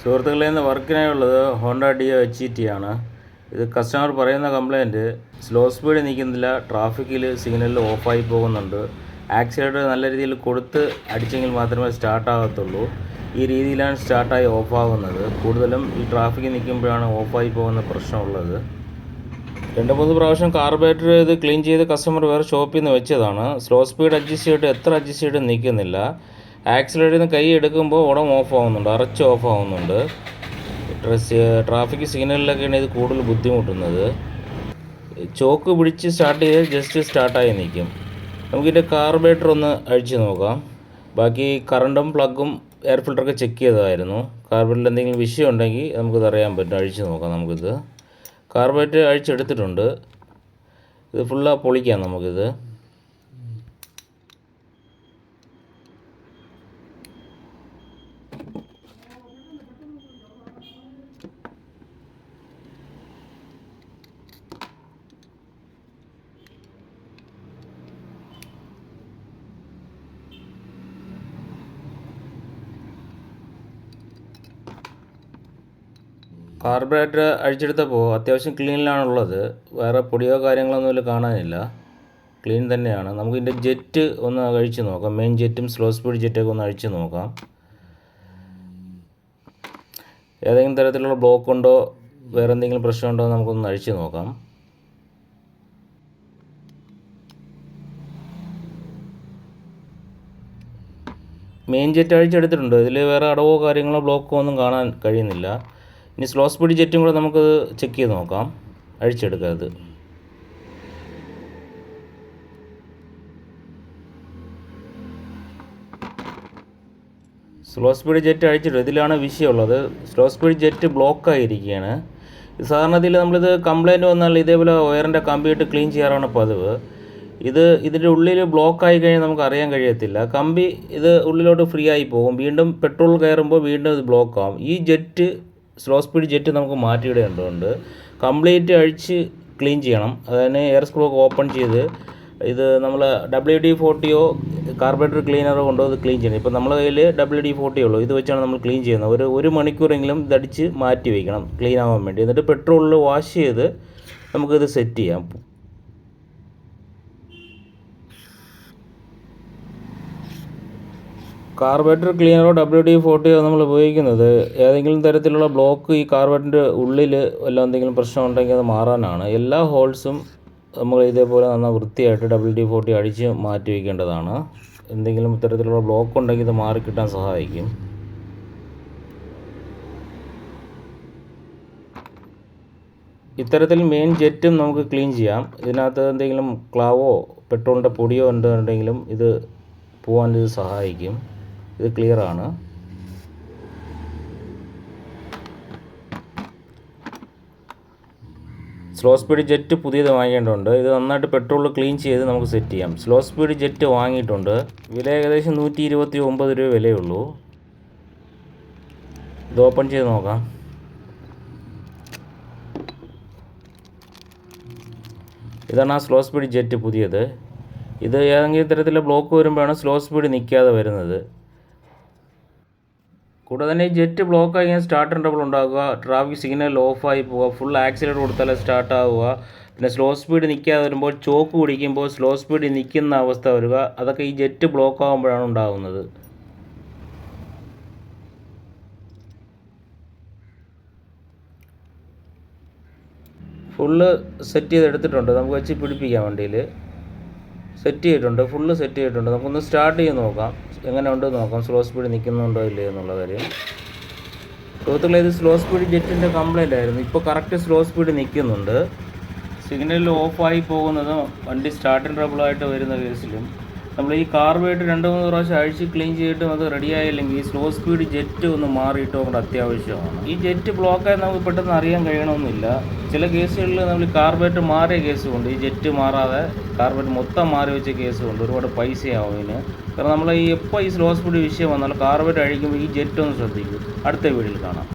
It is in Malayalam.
സുഹൃത്തുക്കളെ നിന്ന് വർക്കിനായുള്ളത് Honda Dio H E T ആണ്. ഇത് കസ്റ്റമർ പറയുന്ന കംപ്ലയിന്റ് സ്ലോ സ്പീഡ് നിൽക്കുന്നില്ല ട്രാഫിക്കിൽ സിഗ്നലിൽ ഓഫായി പോകുന്നുണ്ട്. ആക്സിലേറ്റർ നല്ല രീതിയിൽ കൊടുത്ത് അടിച്ചെങ്കിൽ മാത്രമേ സ്റ്റാർട്ട് ആകത്തുള്ളൂ. ഈ രീതിയിലാണ് സ്റ്റാർട്ടായി ഓഫാകുന്നത് കൂടുതലും ഈ ട്രാഫിക്കിൽ നിൽക്കുമ്പോഴാണ് ഓഫായി പോകുന്ന പ്രശ്നമുള്ളത്. രണ്ട് മൂന്ന് പ്രാവശ്യം കാർബറേറ്റർ ഇത് ക്ലീൻ ചെയ്ത് കസ്റ്റമർ വേറെ ഷോപ്പിൽ നിന്ന് വെച്ചതാണ്. സ്ലോ സ്പീഡ് അഡ്ജസ്റ്റ് ചെയ്തിട്ട് എത്ര അഡ്ജസ്റ്റ് ചെയ്തിട്ട് നിൽക്കുന്നില്ല. ആക്സിലേറ്ററിൽ നിന്ന് കൈ എടുക്കുമ്പോൾ ഉടൻ ഓഫ് ആവുന്നുണ്ട് അറച്ച് ഓഫ് ആവുന്നുണ്ട്. ട്രാഫിക് സിഗ്നലിലൊക്കെയാണ് ഇത് കൂടുതൽ ബുദ്ധിമുട്ടുന്നത്. ചോക്ക് പിടിച്ച് സ്റ്റാർട്ട് ചെയ്ത് ജസ്റ്റ് സ്റ്റാർട്ടായി നിൽക്കും. നമുക്കിതിന്റെ കാർബറേറ്റർ ഒന്ന് അഴിച്ചു നോക്കാം. ബാക്കി കറണ്ടും പ്ലഗും എയർ ഫിൽറ്ററൊക്കെ ചെക്ക് ചെയ്തതായിരുന്നു. കാർബേറ്ററിൽ എന്തെങ്കിലും വിഷയം ഉണ്ടെങ്കിൽ നമുക്കിത് അറിയാൻ പറ്റും. അഴിച്ചു നോക്കാം നമുക്കിത്. കാർബറേറ്റർ അഴിച്ചെടുത്തിട്ടുണ്ട്. ഇത് ഫുള്ളാ പൊളിക്കാം നമുക്കിത്. കാർബറേറ്റർ അഴിച്ചെടുത്തപ്പോൾ അത്യാവശ്യം ക്ലീനിലാണുള്ളത്. വേറെ പൊടിയോ കാര്യങ്ങളൊന്നും ഇതിൽ കാണാനില്ല. ക്ലീൻ തന്നെയാണ്. നമുക്ക് ഇതിന്റെ ജെറ്റ് ഒന്ന് അഴിച്ച് നോക്കാം. മെയിൻ ജെറ്റും സ്ലോ സ്പീഡ് ജെറ്റൊക്കെ ഒന്ന് അഴിച്ച് നോക്കാം. ഏതെങ്കിലും തരത്തിലുള്ള ബ്ലോക്ക് ഉണ്ടോ? വേറെ എന്തെങ്കിലും പ്രശ്നമുണ്ടോ നമുക്കൊന്ന് അഴിച്ച് നോക്കാം. മെയിൻ ജെറ്റ് അഴിച്ചെടുത്തിട്ടുണ്ട്. ഇതിൽ വേറെ അടവോ കാര്യങ്ങളോ ബ്ലോക്കോ ഒന്നും കാണാൻ കഴിയുന്നില്ല. ഇനി സ്ലോ സ്പീഡ് ജെറ്റും കൂടെ നമുക്ക് ചെക്ക് ചെയ്ത് നോക്കാം. അഴിച്ചെടുക്കാം അത് സ്ലോ സ്പീഡ് ജെറ്റ് അഴിച്ചിട്ടു ഇതിലാണ് വിഷയമുള്ളത്. സ്ലോ സ്പീഡ് ജെറ്റ് ബ്ലോക്ക് ആയിരിക്കുകയാണ്. സാധാരണ ഇതിൽ നമ്മളിത് കംപ്ലൈന്റ് വന്നാൽ ഇതേപോലെ വയറിന്റെ കമ്പിയിട്ട് ക്ലീൻ ചെയ്യാറാണ് പതിവ്. ഇത് ഇതിന്റെ ഉള്ളിൽ ബ്ലോക്ക് ആയി കഴിഞ്ഞാൽ നമുക്ക് അറിയാൻ കഴിയത്തില്ല. കമ്പി ഇത് ഉള്ളിലോട്ട് ഫ്രീ ആയി പോകും. വീണ്ടും പെട്രോൾ കയറുമ്പോൾ വീണ്ടും ഇത് ബ്ലോക്ക് ആവും. ഈ ജെറ്റ് സ്ലോ സ്പീഡ് ജെറ്റ് നമുക്ക് മാറ്റിയിടേണ്ടതുണ്ട് കംപ്ലീറ്റ് അഴിച്ച് ക്ലീൻ ചെയ്യണം. അതിന് എയർ സ്ക്രൂ ഒക്കെ ഓപ്പൺ ചെയ്ത് ഇത് നമ്മൾ ഡബ്ല്യു ഡി ഫോർട്ടിയോ കാർബറേറ്റർ ക്ലീനറോ കൊണ്ടോ ഇത് ക്ലീൻ ചെയ്യണം. ഇപ്പോൾ നമ്മുടെ കയ്യിൽ ഡബ്ല്യു ഡി ഫോർട്ടി ഉള്ളൂ. ഇത് വെച്ചാണ് നമ്മൾ ക്ലീൻ ചെയ്യുന്നത്. ഒരു ഒരു മണിക്കൂറെങ്കിലും ഇതടിച്ച് മാറ്റി വയ്ക്കണം ക്ലീൻ ആവാൻ വേണ്ടി. എന്നിട്ട് പെട്രോളിൽ വാഷ് ചെയ്ത് നമുക്കിത് സെറ്റ് ചെയ്യാം. കാർബറേറ്റർ ക്ലീനറോ ഡബ്ല്യു ഡി ഫോർട്ടിയോ നമ്മൾ ഉപയോഗിക്കുന്നത്. ഏതെങ്കിലും തരത്തിലുള്ള ബ്ലോക്ക് ഈ കാർബറേറ്ററിന്റെ ഉള്ളിൽ വല്ല എന്തെങ്കിലും പ്രശ്നം ഉണ്ടെങ്കിൽ അത് മാറാനാണ്. എല്ലാ ഹോൾസും നമ്മൾ ഇതേപോലെ നന്നായി വൃത്തിയായിട്ട് ഡബ്ല്യു ഡി ഫോർട്ടി അടിച്ച് മാറ്റി വയ്ക്കേണ്ടതാണ് എന്തെങ്കിലും തരത്തിലുള്ള ബ്ലോക്ക് ഉണ്ടെങ്കിൽ ഇത് മാറിക്കിട്ടാൻ സഹായിക്കും. ഇത്തരത്തിൽ മെയിൻ ജെറ്റും നമുക്ക് ക്ലീൻ ചെയ്യാം. ഇതിനകത്ത് എന്തെങ്കിലും ക്ലാവോ പെട്രോളിന്റെ പൊടിയോ ഉണ്ടെന്നുണ്ടെങ്കിലും ഇത് പോകാൻ ഇത് സഹായിക്കും. ഇത് ക്ലിയർ ആണ്. സ്ലോ സ്പീഡ് ജെറ്റ് പുതിയത് വാങ്ങിയിട്ടുണ്ട്. ഇത് നന്നായിട്ട് പെട്രോൾ ക്ലീൻ ചെയ്ത് നമുക്ക് സെറ്റ് ചെയ്യാം. സ്ലോ സ്പീഡ് ജെറ്റ് വാങ്ങിയിട്ടുണ്ട്. വില ഏകദേശം നൂറ്റി ഇരുപത്തി ഒമ്പത് രൂപ വിലയുള്ളൂ ഇത് ഓപ്പൺ ചെയ്ത് നോക്കാം. ഇതാണ് ആ സ്ലോ സ്പീഡ് ജെറ്റ് പുതിയത്. ഇത് ഏതെങ്കിലും തരത്തിലുള്ള ബ്ലോക്ക് വരുമ്പോഴാണ് സ്ലോ സ്പീഡ് നിൽക്കാതെ വരുന്നത്. കൂടാതെ തന്നെ ജെറ്റ് ബ്ലോക്ക് ആയി സ്റ്റാർട്ട് ട്രബിൾ ഉണ്ടാകുക ട്രാഫിക് സിഗ്നൽ ഓഫായി പോവുക ഫുൾ ആക്സിലേറ്റർ കൊടുത്താലേ സ്റ്റാർട്ട് ആവുക പിന്നെ സ്ലോ സ്പീഡ് നിൽക്കാതെ വരുമ്പോൾ ചോക്ക് പിടിക്കുമ്പോൾ സ്ലോ സ്പീഡ് നിൽക്കുന്ന അവസ്ഥ വരിക അതൊക്കെ ഈ ജെറ്റ് ബ്ലോക്ക് ആകുമ്പോഴാണ് ഉണ്ടാകുന്നത് ഫുള്ള് സെറ്റ് ചെയ്ത് എടുത്തിട്ടുണ്ട് നമുക്ക് വെച്ച് പിടിപ്പിക്കാം വണ്ടിയിൽ. സെറ്റ് ചെയ്തിട്ടുണ്ട് ഫുള്ള് സെറ്റ് ചെയ്തിട്ടുണ്ട്. നമുക്കൊന്ന് സ്റ്റാർട്ട് ചെയ്ത് നോക്കാം. എങ്ങനെ ഉണ്ട് നോക്കാം. സ്ലോ സ്പീഡ് നിൽക്കുന്നുണ്ടോ ഇല്ലയോ എന്നുള്ള കാര്യം. സുഹൃത്തുക്കളെ ഇത് സ്ലോ സ്പീഡ് ജെറ്റിന്റെ കംപ്ലൈന്റ് ആയിരുന്നു. ഇപ്പോൾ കറക്റ്റ് സ്ലോ സ്പീഡ് നിൽക്കുന്നുണ്ട്. സിഗ്നലിൽ ഓഫായി പോകുന്നതും വണ്ടി സ്റ്റാർട്ടിങ് ട്രബിളായിട്ട് വരുന്ന കേസിലും നമ്മൾ ഈ കാർബേറ്റ് രണ്ട് മൂന്ന് പ്രാവശ്യം അഴിച്ച് ക്ലീൻ ചെയ്തിട്ടും അത് റെഡി ആയില്ലെങ്കിൽ ഈ സ്ലോ സ്പീഡ് ജെറ്റ് ഒന്ന് മാറിയിട്ട് നമ്മുടെ അത്യാവശ്യമാണ്. ഈ ജെറ്റ് ബ്ലോക്കായി നമുക്ക് പെട്ടെന്ന് അറിയാൻ കഴിയണമെന്നില്ല ചില കേസുകളിൽ നമ്മൾ കാർബേറ്റ് മാറിയ കേസുമുണ്ട് ഈ ജെറ്റ് മാറാതെ കാർബേറ്റ് മൊത്തം മാറി വെച്ച കേസുമുണ്ട് ഒരുപാട് പൈസയാവും ഇതിന് കാരണം നമ്മൾ ഈ എപ്പോൾ ഈ സ്ലോ സ്പീഡ് വിഷയം വന്നാലും കാർബേറ്റ് അഴിക്കുമ്പോൾ ഈ ജെറ്റ് ഒന്ന് ശ്രദ്ധിക്കും. അടുത്ത വീഡിയോയിൽ കാണാം.